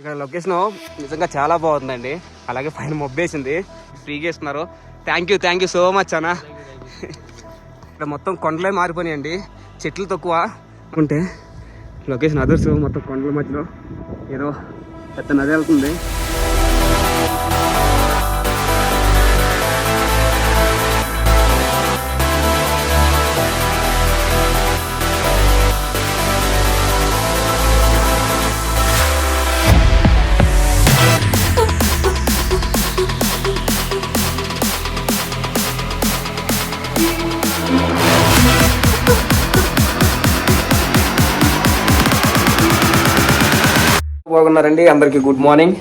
ఇక్కడ లొకేషన్ నిజంగా చాలా బాగుందండి. అలాగే పైన మొబ్బేసింది. ఫ్రీగా ఇస్తున్నారు thank you thank you so much అన్న. ఇక్కడ మొత్తం కొండలే మారిపోయినాయండి. చెట్లు తక్కువ. ఉంటే లొకేషన్ అదర్స్ మొత్తం కొండల మధ్యలో. ఏదో పెద్ద నది వెళ్తుంది. ఉన్నారండి. అందరికీ good morning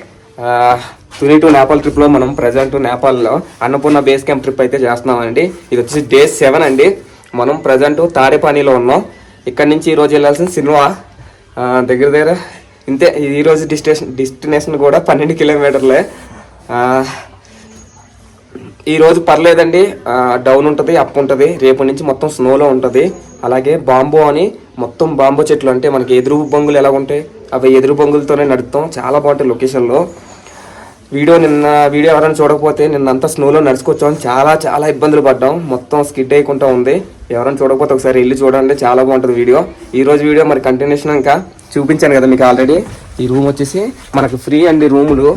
Tuni to Nepal ట్రిప్లో మనం ప్రజెంట్ నేపాల్లో అన్నపూర్ణ బేస్ క్యాంప్ ట్రిప్ అయితే చేస్తున్నామండి. ఇది వచ్చేసి డే సెవెన్ అండి. మనం ప్రజెంట్ తాడేపానిలో ఉన్నాం. ఇక్కడ నుంచి ఈరోజు వెళ్ళాల్సిన సినిమా దగ్గర దగ్గర ఇంతే ఈరోజు డిస్టేషన్ డెస్టినేషన్ కూడా పన్నెండు కిలోమీటర్లే. ఈరోజు పర్లేదండి. డౌన్ ఉంటుంది అప్ ఉంటుంది. రేపు నుంచి మొత్తం స్నోలో ఉంటుంది. అలాగే బాంబో అని మొత్తం బాంబో చెట్లు అంటే మనకి ఎదురు బొంగులు ఎలా ఉంటాయి? అవి ఎదురు బొంగులతోనే నడుస్తాం చాలా బాగుంటాయి లొకేషన్లో. వీడియో నిన్న వీడియో ఎవరైనా చూడకపోతే నిన్నంతా స్నోలో నడుచుకొచ్చాం. చాలా చాలా ఇబ్బందులు పడ్డాం. మొత్తం స్కిడ్ అయ్యకుండా ఉంది. ఎవరైనా చూడకపోతే ఒకసారి వెళ్ళి చూడండి. చాలా బాగుంటుంది వీడియో. ఈ రోజు వీడియో మరి కంటిన్యూషన్ ఇంకా చూపించాను కదా మీకు ఆల్రెడీ ఈ రూమ్ వచ్చేసి మనకు ఫ్రీ అండి రూములు.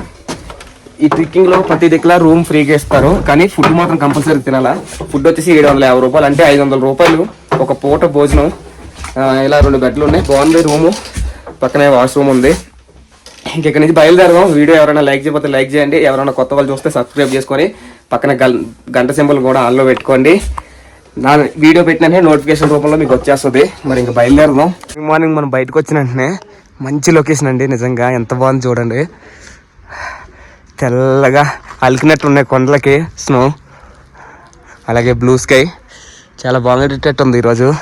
ఈ ట్రిక్కింగ్లో ప్రతి దిక్కులా రూమ్ ఫ్రీగా ఇస్తారు. కానీ ఫుడ్ మాత్రం కంపల్సరీ తినాలా? ఫుడ్ వచ్చేసి ఏడు వందల యాభై రూపాయలు. అంటే ఐదు వందల రూపాయలు ఒక పూట భోజనం. ఇలా రెండు బెడ్లు ఉన్నాయి. బాగుంది రూము పక్కనే వాష్రూమ్ ఉంది. ఇంక నుంచి బయలుదేరదాం. వీడియో ఎవరైనా లైక్ చేయకపోతే లైక్ చేయండి. ఎవరైనా కొత్త వాళ్ళు చూస్తే సబ్స్క్రైబ్ చేసుకొని పక్కన గంట సింబల్ కూడా ఆన్లో పెట్టుకోండి. నా వీడియో పెట్టిననే నోటిఫికేషన్ రూపంలో మీకు వచ్చేస్తుంది. మరి ఇంకా బయలుదేరదాం. మార్నింగ్ మనం బయటకు వచ్చిన వెంటనే మంచి లొకేషన్ అండి. నిజంగా ఎంత బాగుంది చూడండి. తెల్లగా అలికినట్టు ఉన్నాయి కొండలకి. స్నో అలాగే బ్లూ స్కై చాలా బాగుండేటట్టు ఉంది ఈరోజు.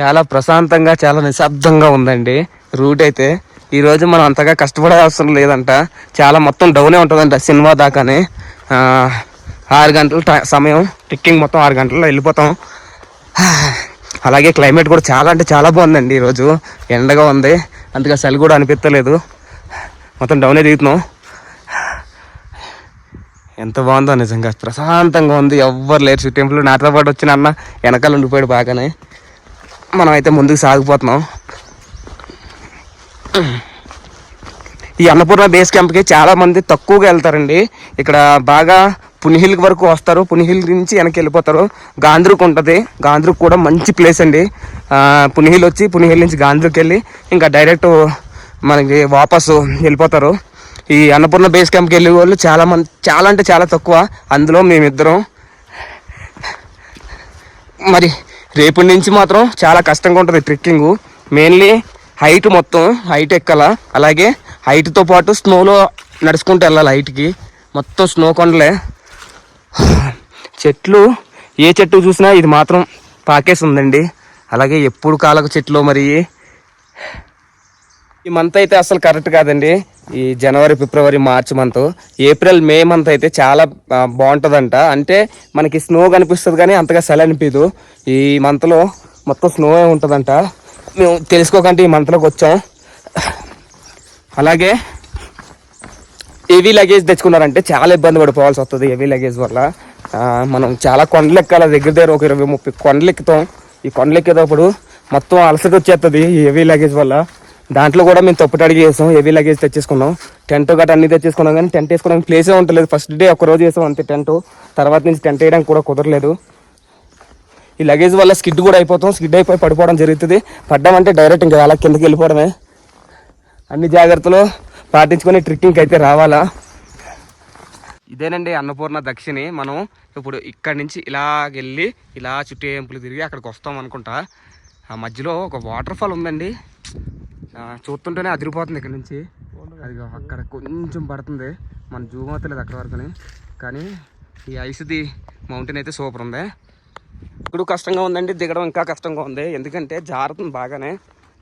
చాలా ప్రశాంతంగా చాలా నిశ్శబ్దంగా ఉందండి. రూట్ అయితే. ఈరోజు మనం అంతగా కష్టపడే అవసరం లేదంట. చాలా మొత్తం డౌనే ఉంటుందంట సినిమా దాకానే. ఆరు గంటల సమయం. ట్రిక్కింగ్ మొత్తం ఆరు గంటల్లో వెళ్ళిపోతాం. అలాగే క్లైమేట్ కూడా చాలా అంటే చాలా బాగుందండి ఈరోజు. ఎండగా ఉంది. అంతగా చలి కూడా అనిపించలేదు మొత్తం డౌనే దిగుతున్నాం ఎంత బాగుందో నిజంగా. ప్రశాంతంగా ఉంది. ఎవ్వరు లేరు. టెంపుల్ నాతో పాటు వచ్చిన అన్న వెనకాల ఉండిపోయాడు బాగానే. మనం అయితే ముందుకు సాగిపోతున్నాం. ఈ అన్నపూర్ణ బేస్ క్యాంప్కి చాలామంది తక్కువగా వెళ్తారండి. ఇక్కడ బాగా పునిహిల్ వరకు వస్తారు. పునిహిల్ నుంచి వెనక్కి వెళ్ళిపోతారు. గాంధ్రుకు ఉంటుంది. గాంధ్రుకు కూడా మంచి ప్లేస్ అండి. పునిహిల్ వచ్చి పునిహిల్ నుంచి గాంధ్రుకి వెళ్ళి ఇంకా డైరెక్ట్ మనకి వాపసు వెళ్ళిపోతారు. ఈ అన్నపూర్ణ బేస్ క్యాంప్కి వెళ్ళే వాళ్ళు చాలా మంది చాలా అంటే చాలా తక్కువ. అందులో మేమిద్దరం. మరి రేపటి నుంచి మాత్రం చాలా కష్టంగా ఉంటుంది ట్రెక్కింగ్. మెయిన్లీ హైట్ మొత్తం హైట్ ఎక్కాల. అలాగే హైట్తో పాటు స్నోలో నడుచుకుంటూ వెళ్ళాలి హైట్కి మొత్తం స్నో కొండలే. చెట్లు ఏ చెట్టు చూసినా ఇది మాత్రం పాకేసి ఉందండి అలాగే ఎప్పుడు కాలకు చెట్లు మరి. ఈ మంత్ అయితే అసలు కరెక్ట్ కాదండి. ఈ జనవరి ఫిబ్రవరి March month April May month అయితే చాలా బాగుంటుందంట. అంటే మనకి స్నో కనిపిస్తుంది కానీ అంతగా చలి అనిపించదు ఈ మంత్లో మొత్తం స్నో ఉంటుందంట. మేము తెలుసుకోకంటే ఈ మంత్లోకి వచ్చాం. అలాగే హెవీ లగేజ్ తెచ్చుకున్నారంటే చాలా ఇబ్బంది పడిపోవాల్సి వస్తుంది హెవీ లగేజ్ వల్ల. మనం చాలా కొండలు ఎక్కాలి. దగ్గర దగ్గర ఒక ఇరవై ముప్పై కొండలు ఎక్కుతాం. ఈ కొండలు ఎక్కేటప్పుడు మొత్తం అలసట వచ్చేస్తుంది ఈ హెవీ లగేజ్ వల్ల. దాంట్లో కూడా మేము తప్పుట అడిగి చేసాం హెవీ లగేజ్ తెచ్చేసుకున్నాం. టెంట్ గట్రా అన్ని తెచ్చేసుకున్నాం కానీ టెంట్ వేసుకోవడానికి ప్లేసే ఉండలేదు. ఫస్ట్ డే ఒక రోజు వేసాం అంతే టెంట్ తర్వాత నుంచి టెంట్ వేయడానికి కూడా కుదరలేదు. ఈ లగేజ్ వల్ల స్కిడ్ కూడా అయిపోతాం. స్కిడ్ అయిపోయి పడిపోవడం జరుగుతుంది. పడ్డామంటే డైరెక్ట్ ఇంకా అలా కిందకి వెళ్ళిపోవడమే. అన్ని జాగ్రత్తలు పాటించుకొని ట్రెక్కింగ్కి అయితే రావాలా. ఇదేనండి అన్నపూర్ణ దక్షిణి. మనం ఇప్పుడు ఇక్కడి నుంచి ఇలాగెళ్ళి ఇలా చుట్టేంపులు తిరిగి అక్కడికి వస్తాం అనుకుంటా. ఆ మధ్యలో ఒక వాటర్ ఫాల్ ఉందండి. చూస్తుంటేనే అదిరిపోతుంది ఇక్కడ నుంచి. అది అక్కడ కొంచెం పడుతుంది. మన జూమ్ అవుతలేదు అక్కడ వరకుని. కానీ ఈ ఐస్ది మౌంటైన్ అయితే సూపర్ ఉంది. ఇప్పుడు కష్టంగా ఉందండి దిగడం ఇంకా కష్టంగా ఉంది. ఎందుకంటే జారుతుంది బాగానే.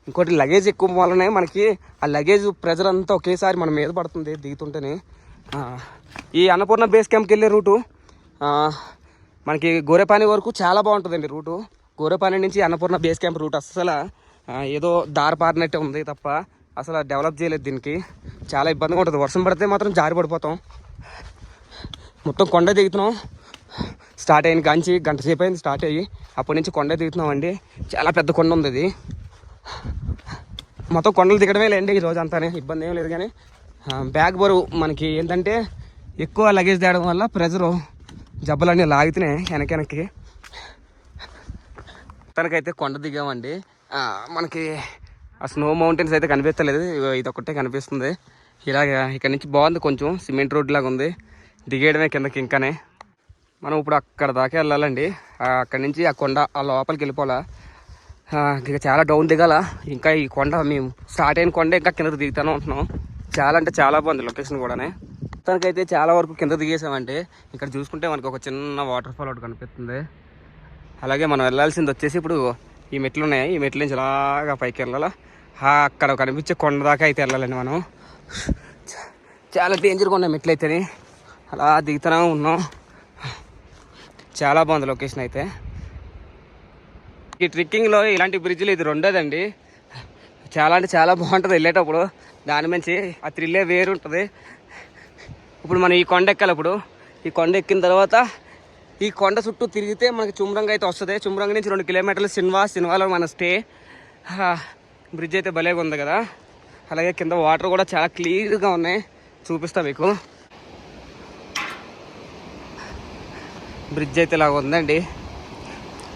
ఇంకోటి లగేజ్ ఎక్కువ వల్లనే మనకి ఆ లగేజ్ ప్రెజర్ అంతా ఒకేసారి మన మీద పడుతుంది దిగుతుంటేనే. ఈ అన్నపూర్ణ బేస్ క్యాంప్కి వెళ్ళే రూటు మనకి గోరేపాని వరకు చాలా బాగుంటుందండి రూటు. గోరేపాని నుంచి అన్నపూర్ణ బేస్ క్యాంప్ రూట్ అస్సలు ఏదో దారి పారినట్టే ఉంది తప్ప అసలు డెవలప్ చేయలేదు దీనికి. చాలా ఇబ్బందిగా ఉంటుంది. వర్షం పడితే మాత్రం జారి పడిపోతాం. మొత్తం కొండ దిగుతున్నాం. స్టార్ట్ అయిన కాంచి గంట సేపు అయింది స్టార్ట్ అయ్యి. అప్పటి నుంచి కొండ దిగుతున్నామండి. చాలా పెద్ద కొండ ఉంది ఇది. మొత్తం కొండలు దిగడమే లేండి ఈ రోజు అంతానే ఇబ్బంది ఏం లేదు కానీ బ్యాగ్ బరువు మనకి ఏంటంటే ఎక్కువ లగేజ్ తేయడం వల్ల ప్రెజరు జబ్బలన్నీ లాగుతున్నాయి వెనక వెనక్కి. తనకైతే కొండ దిగామండి. మనకి ఆ స్నో మౌంటైన్స్ అయితే కనిపించలేదు ఇది ఒకటే కనిపిస్తుంది. ఇలాగ ఇక్కడ నుంచి బాగుంది కొంచెం. సిమెంట్ రోడ్ లాగా ఉంది. దిగేయడమే కిందకి ఇంకానే. మనం ఇప్పుడు అక్కడ దాకా వెళ్ళాలండి. అక్కడ అక్కడి నుంచి ఆ కొండ ఆ లోపలికి వెళ్ళిపోవాలా. ఇక చాలా డౌన్ దిగాల. ఇంకా ఈ కొండ మేము స్టార్ట్ అయిన కొండ ఇంకా కిందకు దిగుతానే ఉంటున్నాం చాలా అంటే చాలా బాగుంది లొకేషన్ కూడానే. తనకైతే చాలా వరకు కింద దిగేసామంటే ఇక్కడ చూసుకుంటే మనకు ఒక చిన్న వాటర్ ఫాల్ ఒకటి కనిపిస్తుంది. అలాగే మనం వెళ్ళాల్సింది వచ్చేసి ఇప్పుడు ఈ మెట్లు ఉన్నాయి ఈ మెట్ల నుంచి అలాగా పైకి వెళ్ళాలా? అక్కడ కనిపించే కొండ దాకా అయితే వెళ్ళాలండి మనం. చాలా డేంజర్గా ఉన్నాయి మెట్లు అయితేనే. అలా దిగుతూనే ఉన్నాం. చాలా బాగుంది లొకేషన్ అయితే. ఈ ట్రెక్కింగ్లో ఇలాంటి బ్రిడ్జ్లు ఇది రెండోదండి. చాలా అంటే చాలా బాగుంటుంది వెళ్ళేటప్పుడు. దాని మంచి ఆ థ్రిల్లే వేరు ఉంటుంది ఇప్పుడు మనం ఈ కొండ ఎక్కాలి ఇప్పుడు ఈ కొండ ఎక్కిన తర్వాత ఈ కొండ చుట్టూ తిరిగితే మనకి చుమ్రంగ అయితే వస్తుంది. చుమ్రంగ నుంచి రెండు కిలోమీటర్లు సినిమా సినిమాలో మన స్టే. బ్రిడ్జ్ అయితే భలేగా ఉంది కదా. అలాగే కింద వాటర్ కూడా చాలా క్లియర్గా ఉన్నాయి. చూపిస్తా మీకు. బ్రిడ్జ్ అయితే ఇలాగ ఉందండి.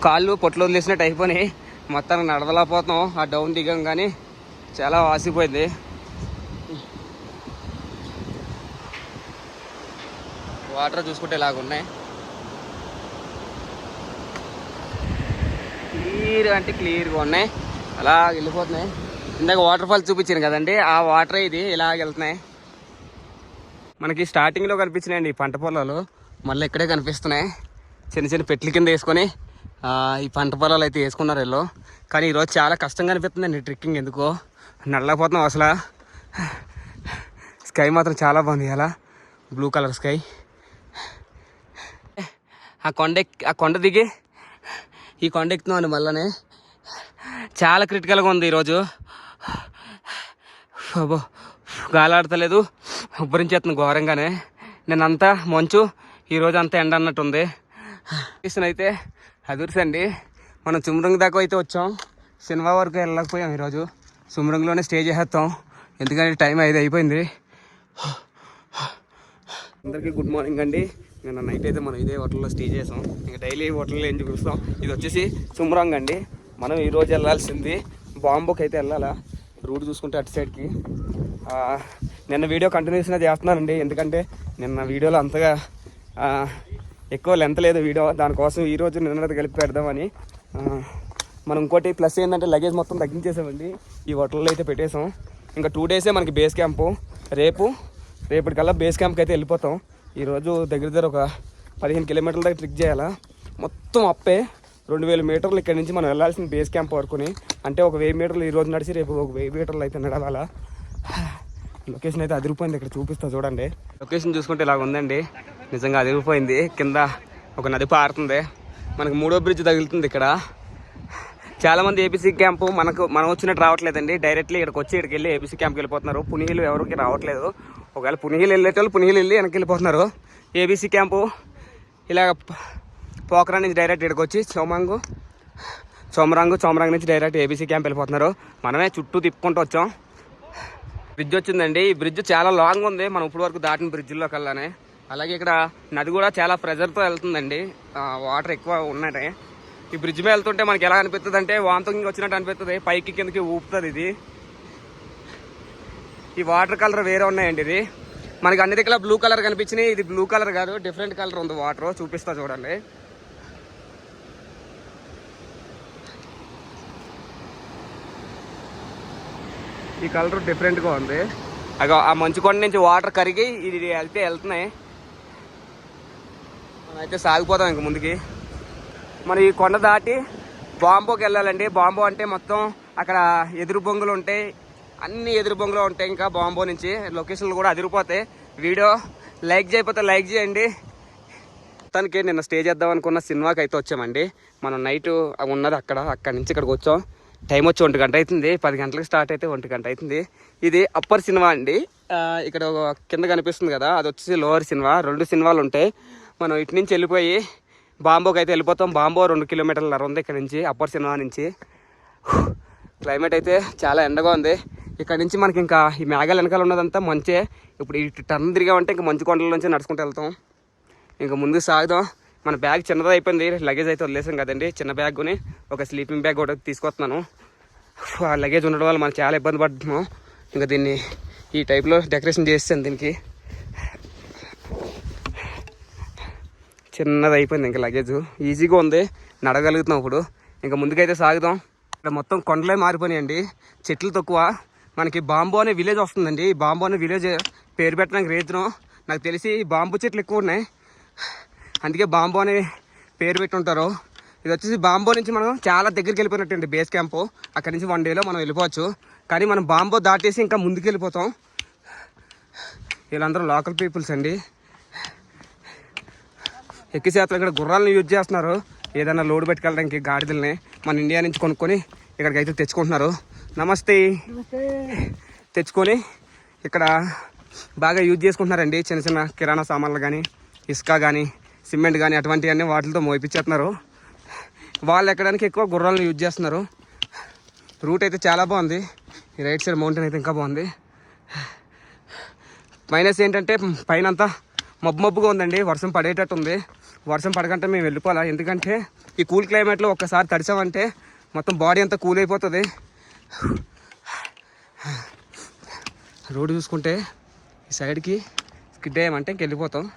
కాళ్ళు పొట్లు వదిలేసినట్టు అయిపోయినాయి మొత్తానికి నడవలేకపోతున్నాం. ఆ డౌన్ దిగం కానీ చాలా వాసిపోయింది. వాటర్ చూసుకుంటే ఇలాగ ఉన్నాయి. క్లియర్ అంటే క్లియర్గా ఉన్నాయి. అలా వెళ్ళిపోతున్నాయి. ఇందాక వాటర్ ఫాల్ చూపించాను కదండి ఆ వాటర్ ఇది. ఇలా వెళ్తున్నాయి. మనకి స్టార్టింగ్లో కనిపించినాయండి ఈ పంట పొలాలు. మళ్ళీ ఇక్కడే కనిపిస్తున్నాయి. చిన్న చిన్న పెట్ల కింద వేసుకొని ఈ పంట పొలాలు అయితే వేసుకున్నారు వీళ్ళు. కానీ ఈరోజు చాలా కష్టంగా అనిపిస్తుందండి ట్రెక్కింగ్ ఎందుకో. నడలేకపోతున్నాం అసలు. స్కై మాత్రం చాలా బాగుంది అలా బ్లూ కలర్ స్కై ఆ కొండ ఎక్కి- ఆ కొండ దిగి ఈ కొండ ఎక్కుతున్నాను మళ్ళనే. చాలా క్రిటికల్గా ఉంది ఈరోజు. అబ్బో గాలాడతలేదు. ఉబ్బరించేస్తుంది ఘోరంగానే. నేనంతా మంచు ఈరోజు అంతా ఎండ అన్నట్టుంది. లొకేషన్ అయితే అదుర్సండి మనం చుమరంగ్ దాకా అయితే వచ్చాం. సినిమా వరకు వెళ్ళకపోయాం ఈరోజు. చుమ్రంగ్లోనే స్టే చేసేస్తాం. ఎందుకంటే టైం ఐదు అయిపోయింది. అందరికీ గుడ్ మార్నింగ్ అండి. నిన్న నైట్ అయితే మనం ఇదే హోటల్లో స్టే చేసాం. ఇంకా డైలీ హోటల్లో ఏం చూపిస్తాం ఇది వచ్చేసి సుమ్రాంగ్ అండి. మనం ఈ రోజు వెళ్ళాల్సింది బాంబోకి అయితే వెళ్ళాలా? రూట్ చూసుకుంటే అటు సైడ్కి నిన్న వీడియో కంటిన్యూస్గా చేస్తున్నానండి. ఎందుకంటే నిన్న వీడియోలో అంతగా ఎక్కువ లెంత్ లేదు వీడియో దానికోసం ఈరోజు నిన్నది కలిపి పెడదామని. మనం ఇంకోటి ప్లస్ ఏంటంటే లగేజ్ మొత్తం తగ్గించేసామండి. ఈ హోటల్లో అయితే పెట్టేసాం. ఇంకా టూ డేసే మనకి బేస్ క్యాంపు రేపు రేపటికల్లా బేస్ క్యాంప్కి అయితే వెళ్ళిపోతాం. ఈరోజు దగ్గర దగ్గర ఒక పదిహేను కిలోమీటర్ల దగ్గర ట్రిక్ చేయాలా? మొత్తం అప్పే రెండు వేల మీటర్లు ఇక్కడ నుంచి మనం వెళ్ళాల్సిన బేస్ క్యాంప్ వరకుని. అంటే ఒక వెయ్యి మీటర్లు ఈ రోజు నడిచి రేపు ఒక వెయ్యి మీటర్లు అయితే నడవాలా? లొకేషన్ అయితే అదిరిపోయింది ఇక్కడ చూపిస్తా చూడండి. లొకేషన్ చూసుకుంటే ఇలాగ ఉందండి. నిజంగా అదిరిపోయింది. కింద ఒక నది పారుతుంది. మనకు మూడో బ్రిడ్జ్ తగులుతుంది ఇక్కడ. చాలామంది ఏపీసీ క్యాంపు మనకు మనం వచ్చినట్టు రావట్లేదండి. డైరెక్ట్లీ ఇక్కడికి వచ్చి ఇక్కడికి వెళ్ళి ఏపీసీ క్యాంప్కి వెళ్ళిపోతున్నారు. పునీలు ఎవరికి రావట్లేదు. ఒకవేళ పునిహిలు వెళ్ళేటోళ్ళు పునిహిలు వెళ్ళి వెనక్కి వెళ్ళిపోతున్నారు. ఏబీసీ క్యాంపు ఇలా పోకరా నుంచి డైరెక్ట్ ఇక్కడికి వచ్చి సోమంగు సోమరాంగు నుంచి డైరెక్ట్ ఏబీసీ క్యాంప్ వెళ్ళిపోతున్నారు. మనమే చుట్టూ తిప్పుకుంటూ వచ్చాం. బ్రిడ్జ్ వచ్చిందండి. ఈ బ్రిడ్జ్ చాలా లాంగ్ ఉంది. మనం ఇప్పుడు వరకు దాటిన బ్రిడ్జ్లో కల్లానే అలాగే ఇక్కడ నది కూడా చాలా ప్రెజర్తో వెళ్తుందండి. వాటర్ ఎక్కువ ఉన్నాయి ఈ బ్రిడ్జ్ మీద వెళ్తుంటే మనకి ఎలా అనిపిస్తుంది అంటే వాంతింగ్ వచ్చినట్టు అనిపిస్తుంది పైకి కిందకి ఊపుతుంది ఇది. ఈ వాటర్ కలర్ వేరే ఉన్నాయండి ఇది. మనకి అన్ని దగ్గర బ్లూ కలర్ కనిపించినాయి. ఇది బ్లూ కలర్ కాదు డిఫరెంట్ కలర్ ఉంది వాటర్ చూపిస్తా చూడండి. ఈ కలర్ డిఫరెంట్గా ఉంది. అగో ఆ మంచు కొండ నుంచి వాటర్ కరిగి ఇది వెళ్తే వెళ్తున్నాయి. మనం అయితే సాగిపోతాం ఇంక ముందుకి. మరి ఈ కొండ దాటి బాంబోకి వెళ్ళాలండి. బాంబో అంటే మొత్తం అక్కడ ఎదురు బొంగులు ఉంటాయి. అన్ని ఎదురు బొంగులో ఉంటాయి ఇంకా బాంబో నుంచి. లొకేషన్లు కూడా అదిరిపోతాయి. వీడియో లైక్ చేయకపోతే లైక్ చేయండి. మొత్తానికి నిన్న స్టే చేద్దాం అనుకున్న సినిమాకి అయితే వచ్చామండి. మనం నైట్ ఉన్నది అక్కడ అక్కడి నుంచి ఇక్కడికి వచ్చాం. టైం వచ్చి ఒంటి గంట అవుతుంది. పది గంటలకు స్టార్ట్ అయితే ఒంటి గంట అవుతుంది. ఇది అప్పర్ సినిమా అండి. ఇక్కడ ఒక కింద కనిపిస్తుంది కదా అది వచ్చేసి లోవర్ సినిమా. రెండు సినిమాలు ఉంటాయి. మనం ఇటు నుంచి వెళ్ళిపోయి బాంబోకి అయితే వెళ్ళిపోతాం. బాంబో రెండు కిలోమీటర్ల ఉంది ఇక్కడ నుంచి అప్పర్ సినిమా నుంచి. క్లైమేట్ అయితే చాలా ఎండగా ఉంది. ఇక్కడ నుంచి మనకి ఇంకా ఈ మేఘాలు వెనకాల ఉన్నదంతా మంచే. ఇప్పుడు ఇటు టర్న్ తిరిగామంటే ఇంకా మంచు కొండల నుంచి నడుచుకుంటూ వెళ్తాం. ఇంకా ముందుకు సాగుదాం. మన బ్యాగ్ చిన్నది అయిపోయింది. లగేజ్ అయితే వదిలేసాం కదండి. చిన్న బ్యాగ్ ఒక స్లీపింగ్ బ్యాగ్ కూడా తీసుకొస్తున్నాను. ఆ లగేజ్ ఉండడం వల్ల మనం చాలా ఇబ్బంది పడుతున్నాం. ఇంకా దీన్ని ఈ టైప్లో డెకరేషన్ చేస్తాను దీనికి. చిన్నది అయిపోయింది ఇంకా లగేజ్. ఈజీగా ఉంది. నడగలుగుతున్నాం ఇప్పుడు. ఇంకా ముందుకైతే సాగుదాం. ఇక్కడ మొత్తం కొండలే మారిపోయినాయండి. చెట్లు తక్కువ. మనకి బాంబు అనే విలేజ్ వస్తుందండి. ఈ బాంబు అనే విలేజ్ పేరు పెట్టడానికి రీజను నాకు తెలిసి ఈ బాంబు చెట్లు ఎక్కువ ఉన్నాయి. అందుకే బాంబు అనే పేరు పెట్టి ఉంటారు ఇది వచ్చేసి బాంబో నుంచి మనం చాలా దగ్గరికి వెళ్ళిపోయినట్టు బేస్ క్యాంపు. అక్కడి నుంచి వన్ డేలో మనం వెళ్ళిపోవచ్చు. కానీ మనం బాంబో దాటేసి ఇంకా ముందుకు వెళ్ళిపోతాం. వీళ్ళందరూ లోకల్ పీపుల్స్ అండి. ఎక్కువ శాతం ఇక్కడ గుర్రాలను యూజ్ చేస్తున్నారు. ఏదైనా లోడ్ పెట్టుకెళ్ళడానికి గాడిదల్ని మన ఇండియా నుంచి కొనుక్కొని ఇక్కడికి అయితే తెచ్చుకుంటున్నారు. నమస్తే. తెచ్చుకొని ఇక్కడ బాగా యూజ్ చేసుకుంటున్నారండి చిన్న చిన్న కిరాణా సామాన్లు కానీ ఇసుక కానీ సిమెంట్ కానీ అటువంటివన్నీ వాటితో మోయిపించేస్తున్నారు వాళ్ళు ఎక్కడానికి ఎక్కువ గుర్రాలను యూజ్ చేస్తున్నారు. రూట్ అయితే చాలా బాగుంది. రైట్ సైడ్ మౌంటైన్ అయితే ఇంకా బాగుంది. మైనస్ ఏంటంటే పైన అంతా మబ్బు మబ్బుగా ఉందండి. వర్షం పడేటట్టు ఉంది. వర్షం పడకంటే మేము వెళ్ళిపోవాలా? ఎందుకంటే ఈ కూల్ క్లైమేట్లో ఒక్కసారి తడిచామంటే మొత్తం బాడీ అంతా కూల్ అయిపోతుంది. రోడ్డు చూసుకుంటే ఈ సైడ్కి స్కిడ్ అయ్యామంటే ఇంక వెళ్ళిపోతాం.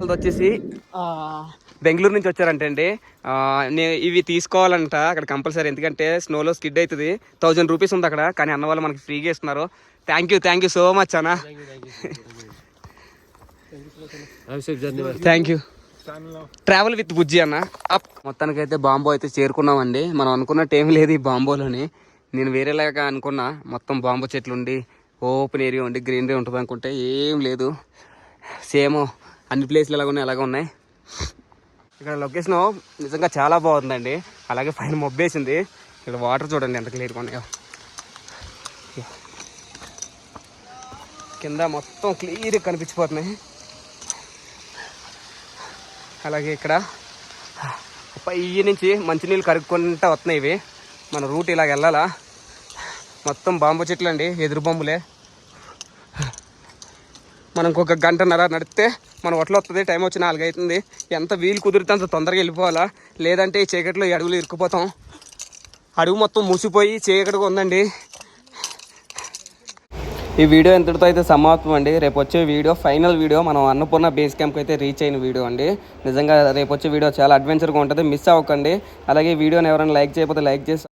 వాళ్ళది వచ్చేసి బెంగళూరు నుంచి వచ్చారంటే అండి. ఆ, నే- ఇవి తీసుకోవాలంట అక్కడ కంపల్సరీ ఎందుకంటే స్నోలో స్కిడ్ అవుతుంది. థౌజండ్ రూపీస్ ఉంది అక్కడ కానీ అన్న వాళ్ళు మనకి ఫ్రీగా ఇస్తున్నారు. Thank you thank you so much అన్న. Thank you travel with Bujji అన్న. మొత్తానికి అయితే బాంబో అయితే చేరుకున్నామండి. మనం అనుకున్నట్టు ఏం లేదు ఈ బాంబోలోని. నేను వేరేలాగా అనుకున్నా. మొత్తం బాంబో చెట్లు ఉండి ఓపెన్ ఏరియా ఉండి గ్రీనరీ ఉంటుంది అనుకుంటే ఏం లేదు. సేమ్ అన్ని ప్లేస్లు ఎలాగ ఉన్నాయి అలాగే ఉన్నాయి. ఇక్కడ లొకేషన్ నిజంగా చాలా బాగుందండి. అలాగే పైన మొబ్బేసింది. ఇక్కడ వాటర్ చూడండి ఎంత క్లియర్గా ఉన్నాయో. కింద మొత్తం క్లియర్గా కనిపించిపోతున్నాయి. అలాగే ఇక్కడ పై నుంచి మంచినీళ్ళు కరుక్కుంటా వస్తున్నాయి ఇవి. మన రూట్ ఇలాగ వెళ్ళాలా? మొత్తం బాంబు చెట్లు అండి ఎదురు బాంబులే. మనం ఇంకొక గంటన్నర నడిస్తే మన ఒట్లు వస్తుంది టైం వచ్చి నాలుగు అవుతుంది. ఎంత వీలు కుదిరితే అంత తొందరగా వెళ్ళిపోవాలా? లేదంటే ఈ చీకట్లో ఈ అడుగులు ఇరుక్కుపోతాం. అడుగు మొత్తం మూసిపోయి చీకటిగా ఉందండి. ఈ వీడియో ఎంతటితో అయితే సమాప్తం అండి? రేపు వచ్చే వీడియో ఫైనల్ వీడియో మనం అన్నపూర్ణ బేస్ క్యాంప్కి అయితే రీచ్ అయిన వీడియో అండి. నిజంగా రేపు వచ్చే వీడియో చాలా అడ్వెంచర్గా ఉంటుంది. మిస్ అవ్వకండి. అలాగే వీడియోని ఎవరైనా లైక్ చేయకపోతే లైక్ చేసి